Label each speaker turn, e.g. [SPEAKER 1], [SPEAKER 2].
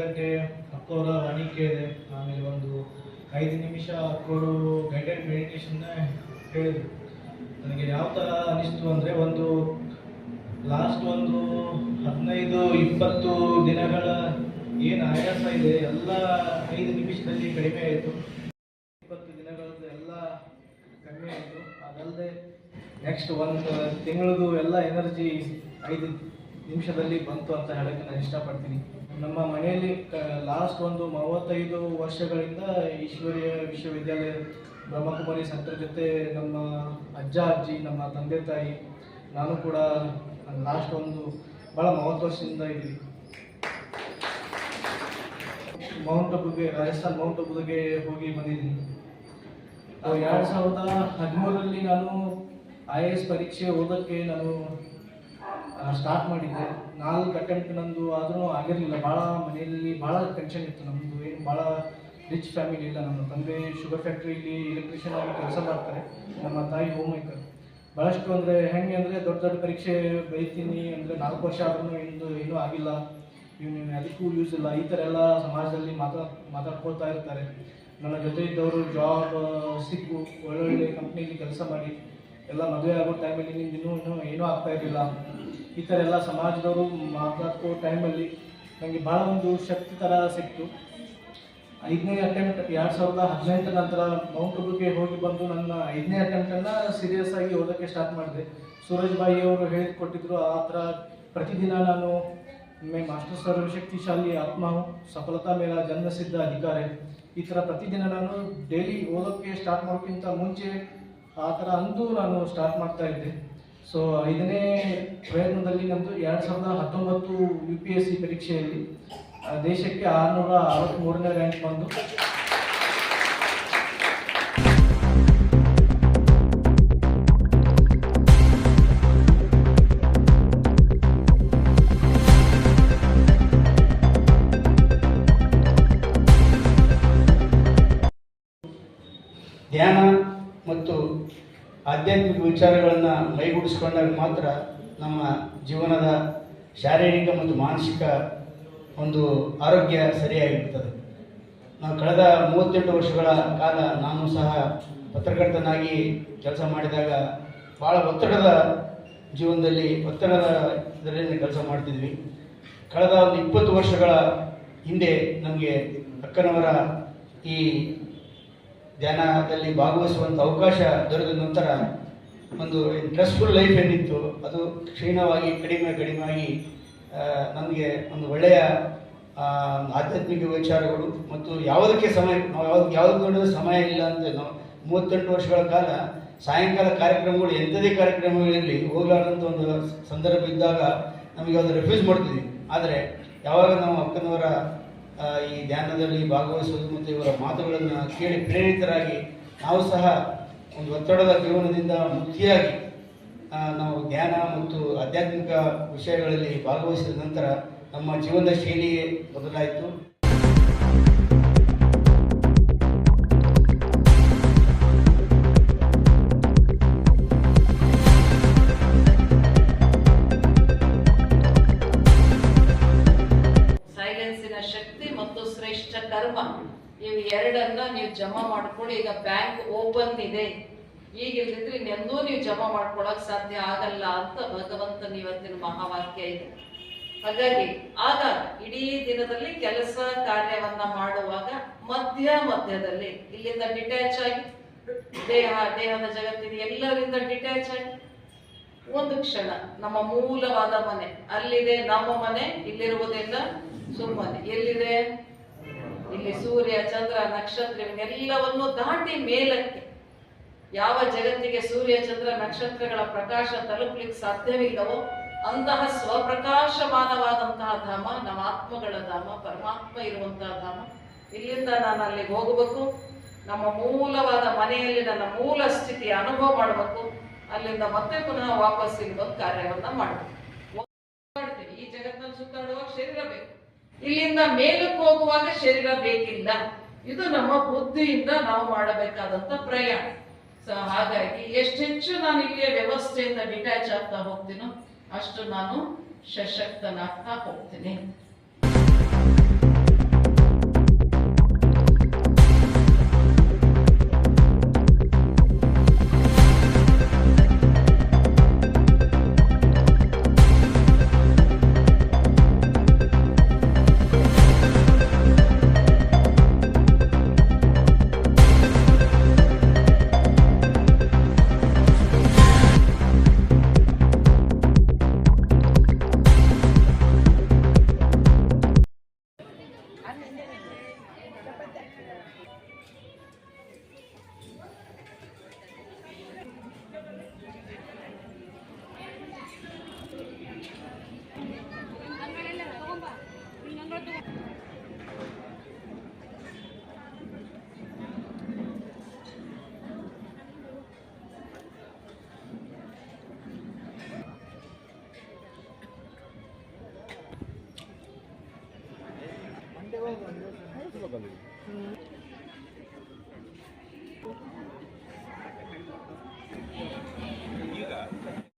[SPEAKER 1] ಗಂಟೆ ಅಕ್ಕೋರ ವಾಣಿಕೆ ಕೇಳಿದೆ ಆಮೇಲೆ ಒಂದು ಐದು ನಿಮಿಷ ಅಕ್ಕೋರು ಗೈಡೆಡ್ ಮೆಡಿಟೇಷನ್ನ ಹೇಳಿದರು. ನನಗೆ ಯಾವ ಥರ ಅನಿಸ್ತು ಅಂದರೆ ಒಂದು ಲಾಸ್ಟ್ ಒಂದು ಹದಿನೈದು, ಇಪ್ಪತ್ತು ದಿನಗಳ ಏನು ಆಯಾಸ ಇದೆ, ಎಲ್ಲ ಐದು ನಿಮಿಷದಲ್ಲಿ ಕಡಿಮೆ ಆಯಿತು. ಇಪ್ಪತ್ತು ದಿನಗಳದ್ದು ಎಲ್ಲ ಕಡಿಮೆ ಆಯಿತು. ಅದಲ್ಲದೆ ನೆಕ್ಸ್ಟ್ ಒಂದು ತಿಂಗಳದು ಎಲ್ಲ ಎನರ್ಜಿ ಐದು ನಿಮಿಷದಲ್ಲಿ ಬಂತು ಅಂತ ಹೇಳೋಕ್ಕೆ ನಾನು ಇಷ್ಟಪಡ್ತೀನಿ. ನಮ್ಮ ಮನೆಯಲ್ಲಿ ಲಾಸ್ಟ್ ಒಂದು ಮೂವತ್ತೈದು ವರ್ಷಗಳಿಂದ ಈಶ್ವರಿಯ ವಿಶ್ವವಿದ್ಯಾಲಯ ಬ್ರಹ್ಮಕುಮಾರಿ ಸಂತರ ಜೊತೆ ನಮ್ಮ ಅಜ್ಜ, ಅಜ್ಜಿ, ನಮ್ಮ ತಂದೆ, ತಾಯಿ, ನಾನು ಕೂಡ ಲಾಸ್ಟ್ ಒಂದು ಭಾಳ ಮೂವತ್ತು ವರ್ಷದಿಂದ ಇದ್ದೀವಿ. ಮೌಂಟ್ ಅಬ್ಬುಗೆ ರಾಜಸ್ಥಾನ್ ಮೌಂಟ್ ಅಬುಗೆ ಹೋಗಿ ಬಂದಿದ್ದೀನಿ. ಎರಡು ಸಾವಿರದ ಹದಿಮೂರರಲ್ಲಿ ನಾನು ಐ ಎ ಎಸ್ ಪರೀಕ್ಷೆ ಓದೋಕ್ಕೆ ನಾನು ಸ್ಟಾರ್ಟ್ ಮಾಡಿದ್ದೆ. ನಾಲ್ಕು ಅಟೆಂಪ್ಟ್ ನಂದು ಆದರೂ ಆಗಿರಲಿಲ್ಲ. ಭಾಳ ಮನೆಯಲ್ಲಿ ಭಾಳ ಟೆನ್ಷನ್ ಇತ್ತು ನಮ್ಮದು ಏನು ಭಾಳ ರಿಚ್ ಫ್ಯಾಮಿಲಿ ಇಲ್ಲ. ನಮ್ಮ ತಂದೆ ಶುಗರ್ ಫ್ಯಾಕ್ಟ್ರಿಯಲ್ಲಿ ಎಲೆಕ್ಟ್ರಿಷಿಯನ್ ಆಗಿ ಕೆಲಸ ಮಾಡ್ತಾರೆ. ನಮ್ಮ ತಾಯಿ ಹೋಮ್ ಮೇಕರ್ ಭಾಳಷ್ಟು ಅಂದರೆ ಹೆಂಗೆ ಅಂದರೆ ದೊಡ್ಡ ದೊಡ್ಡ ಪರೀಕ್ಷೆ ಬೈತೀನಿ ಅಂದರೆ ನಾಲ್ಕು ವರ್ಷ ಆದ್ರೂ ಏನು ಏನೂ ಆಗಿಲ್ಲ. ಇವ್ನು ಅದಕ್ಕೂ ಯೂಸ್ ಇಲ್ಲ. ಈ ಥರ ಎಲ್ಲ ಸಮಾಜದಲ್ಲಿ ಮಾತಾ, ಮಾತಾಡ್ಕೊಳ್ತಾ ಇರ್ತಾರೆ. ನನ್ನ ಜೊತೆ ಇದ್ದವರು ಜಾಬ್ ಸಿಕ್ಕು. ಒಳ್ಳೊಳ್ಳೆ ಕಂಪ್ನಿಲಿ ಕೆಲಸ ಮಾಡಿ. ಎಲ್ಲ ಮದುವೆ ಆಗೋ ಟೈಮಲ್ಲಿ ನಿಮ್ಗೆ ಇನ್ನೂ ಇನ್ನೂ ಏನೂ ಆಗ್ತಾ ಇರಲಿಲ್ಲ. ಈ ಥರ ಎಲ್ಲ ಸಮಾಜದವರು ಮಾತಾಡ್ಕೋ ಟೈಮಲ್ಲಿ ನನಗೆ ಭಾಳ ಒಂದು ಶಕ್ತಿ ಥರ ಸಿಕ್ತು ಐದನೇ ಅಟೆಂಪ್ಟ್ ಎರಡು ಸಾವಿರದ ಹದಿನೆಂಟು ನಂತರ ಮೌಂಟ್ ಅಬುಗೆ ಹೋಗಿ ಬಂದು ನನ್ನ ಐದನೇ ಅಟೆಂಪ್ಟನ್ನು ಸೀರಿಯಸ್ ಆಗಿ ಓದೋಕ್ಕೆ ಸ್ಟಾರ್ಟ್ ಮಾಡಿದೆ ಸೂರಜ್ ಬಾಯಿ ಅವರು ಹೇಳಿಕೊಟ್ಟಿದ್ರು, ಆ ಥರ ಪ್ರತಿದಿನ ನಾನು ಮೇ ಮಾಸ್ಟರ್ ಸರ್ವಶಕ್ತಿಶಾಲಿ ಆತ್ಮ, ಸಫಲತಾ ಮೇಲೆ ಜನ್ಮಸಿದ್ಧ ಅಧಿಕಾರ. ಈ ಥರ ಪ್ರತಿದಿನ ನಾನು ಡೈಲಿ ಓದೋಕ್ಕೆ ಸ್ಟಾರ್ಟ್ ಮಾಡೋಕ್ಕಿಂತ ಮುಂಚೆ ಆ ಥರ ಅಂದು ನಾನು ಸ್ಟಾರ್ಟ್ ಮಾಡ್ತಾ ಇದ್ದೆ ಸೊ ಐದನೇ ಪ್ರಯತ್ನದಲ್ಲಿ ನಮ್ಮದು ಎರಡು ಸಾವಿರದ ಹತ್ತೊಂಬತ್ತು ಯು ಪಿ ಎಸ್ ಸಿ ಪರೀಕ್ಷೆಯಲ್ಲಿ ದೇಶಕ್ಕೆ ಆರುನೂರ ಅರವತ್ತ್ಮೂರನೇ ರ್ಯಾಂಕ್ ಬಂದು
[SPEAKER 2] ಆಧ್ಯಾತ್ಮಿಕ ವಿಚಾರಗಳನ್ನು ಮೈಗೂಡಿಸ್ಕೊಂಡಾಗ ಮಾತ್ರ ನಮ್ಮ ಜೀವನದ ಶಾರೀರಿಕ ಮತ್ತು ಮಾನಸಿಕ ಒಂದು ಆರೋಗ್ಯ ಸರಿಯಾಗಿರ್ತದೆ. ನಾವು ಕಳೆದ ಮೂವತ್ತೆಂಟು ವರ್ಷಗಳ ಕಾಲ ನಾನು ಸಹ ಪತ್ರಕರ್ತನಾಗಿ ಕೆಲಸ ಮಾಡಿದಾಗ ಭಾಳ ಒತ್ತಡದ ಜೀವನದಲ್ಲಿ ಒತ್ತಡದ ಇದರಲ್ಲಿ ಕೆಲಸ ಮಾಡ್ತಿದ್ವಿ. ಕಳೆದ ಒಂದು ಇಪ್ಪತ್ತು ವರ್ಷಗಳ ಹಿಂದೆ ನಮಗೆ ಅಕ್ಕನವರ ಈ ಧ್ಯಾನದಲ್ಲಿ ಭಾಗವಹಿಸುವಂಥ ಅವಕಾಶ ದೊರೆತ ನಂತರ ಒಂದು ಸ್ಟ್ರೆಸ್ಫುಲ್ ಲೈಫ್ ಏನಿತ್ತು, ಅದು ಕ್ಷೀಣವಾಗಿ, ಕಡಿಮೆ ಕಡಿಮೆ ಆಗಿ ನಮಗೆ ಒಂದು ಒಳ್ಳೆಯ ಆಧ್ಯಾತ್ಮಿಕ ವಿಚಾರಗಳು ಮತ್ತು ಯಾವುದಕ್ಕೆ ಸಮಯ ನಾವು ಯಾವ್ದು ಯಾವ್ದು ಸಮಯ ಇಲ್ಲ ಅಂತ ನಾವು ಮೂವತ್ತೆಂಟು ವರ್ಷಗಳ ಕಾಲ ಸಾಯಂಕಾಲ ಕಾರ್ಯಕ್ರಮಗಳು, ಎಂಥದೇ ಕಾರ್ಯಕ್ರಮಗಳಲ್ಲಿ ಹೋಗಲಾರ್ದಂಥ ಒಂದು ಸಂದರ್ಭ ಇದ್ದಾಗ ನಮಗೆ ಅದು ರಿಫ್ಯೂಸ್ ಮಾಡ್ತಿದ್ವಿ. ಆದರೆ ಯಾವಾಗ ನಾವು ಅಕ್ಕನವರ ಈ ಧ್ಯಾನದಲ್ಲಿ ಭಾಗವಹಿಸುವುದು ಮತ್ತು ಇವರ ಮಾತುಗಳನ್ನು ಕೇಳಿ ಪ್ರೇರಿತರಾಗಿ ನಾವು ಸಹ ಒಂದು ಒತ್ತಡದ ಜೀವನದಿಂದ ಮುಕ್ತಿಯಾಗಿ ನಾವು ಧ್ಯಾನ ಮತ್ತು ಆಧ್ಯಾತ್ಮಿಕ ವಿಷಯಗಳಲ್ಲಿ ಭಾಗವಹಿಸಿದ ನಂತರ ನಮ್ಮ ಜೀವನದ ಶೈಲಿಯೇ ಬದಲಾಯಿತು.
[SPEAKER 3] ಇವು ಎರಡನ್ನ ನೀವು ಜಮಾ ಮಾಡ್ಕೊಳ್ಳಿ ಈಗ ಬ್ಯಾಂಕ್ ಓಪನ್ ಇದೆ. ಈಗ ಇಲ್ದಿದ್ರೆ ಇನ್ನೆಂದೂ ನೀವು ಜಮಾ ಮಾಡ್ಕೊಳಕ್ ಸಾಧ್ಯ ಆಗಲ್ಲ ಅಂತ ಭಗವಂತನ ಇವತ್ತಿನ ಮಹಾವಾಕ್ಯ ಇದೆ. ಹಾಗಾಗಿ, ಆಗ ಇಡೀ ದಿನದಲ್ಲಿ ಕೆಲಸ ಕಾರ್ಯವನ್ನ ಮಾಡುವಾಗ ಮಧ್ಯ ಮಧ್ಯದಲ್ಲಿ, ಇಲ್ಲಿಂದ ಡಿಟ್ಯಾಚ್ ಆಗಿ, ದೇಹ, ದೇಹದ ಜಗತ್ತಿನ ಎಲ್ಲರಿಂದ ಡಿಟ್ಯಾಚ್ ಆಗಿ. ಒಂದು ಕ್ಷಣ, ನಮ್ಮ ಮೂಲವಾದ ಮನೆ, ಅಲ್ಲಿದೆ ನಮ್ಮ ಮನೆ, ಇಲ್ಲಿರುವುದೆಲ್ಲ ಸುಮ್ಮನೆ. ಎಲ್ಲಿದೆ? ಇಲ್ಲಿ ಸೂರ್ಯ, ಚಂದ್ರ ನಕ್ಷತ್ರ ಇವನ್ನೆಲ್ಲವನ್ನು ದಾಟಿ ಮೇಲಕ್ಕೆ. ಯಾವ ಜಗತ್ತಿಗೆ ಸೂರ್ಯ, ಚಂದ್ರ, ನಕ್ಷತ್ರಗಳ ಪ್ರಕಾಶ ತಲುಪಲಿಕ್ಕೆ ಸಾಧ್ಯವಿಲ್ಲವೋ, ಅಂತಹ ಸ್ವಪ್ರಕಾಶಮಾನವಾದಂತಹ ಧಾಮ, ನಮ್ಮ ಆತ್ಮಗಳ ಧಾಮ, ಪರಮಾತ್ಮ ಇರುವಂತಹ ಧಾಮ. ಇಲ್ಲಿಂದ ನಾನು ಅಲ್ಲಿಗೆ ಹೋಗಬೇಕು. ನಮ್ಮ ಮೂಲವಾದ ಮನೆಯಲ್ಲಿ ನನ್ನ ಮೂಲ ಸ್ಥಿತಿ ಅನುಭವ ಮಾಡಬೇಕು. ಅಲ್ಲಿಂದ ಮತ್ತೆ ಪುನಃ ವಾಪಸ್ ಇಲ್ಲಿ ಬಂದು ಕಾರ್ಯವನ್ನ ಮಾಡಬೇಕು. ಈ ಜಗತ್ತಿನಲ್ಲಿ ಸುತ್ತಾಡುವಾಗ ಶರೀರ ಬೇಕು. ಇಲ್ಲಿಂದ ಮೇಲಕ್ಕೆ ಹೋಗುವಾಗ ಶರೀರ ಬೇಕಿಲ್ಲ. ಇದು ನಮ್ಮ ಬುದ್ಧಿಯಿಂದ ನಾವು ಮಾಡಬೇಕಾದಂತ ಪ್ರಯಾಣ. ಸೊ ಹಾಗಾಗಿ ಎಷ್ಟೆಚ್ಚು ನಾನು ಇಲ್ಲಿಯ ವ್ಯವಸ್ಥೆಯಿಂದ ಡಿಟ್ಯಾಚ್ ಆಗ್ತಾ ಹೋಗ್ತೀನೋ ಅಷ್ಟು ನಾನು ಸಶಕ್ತನಾಗ್ತಾ ಹೋಗ್ತೀನಿ.
[SPEAKER 4] 흘러가는 음.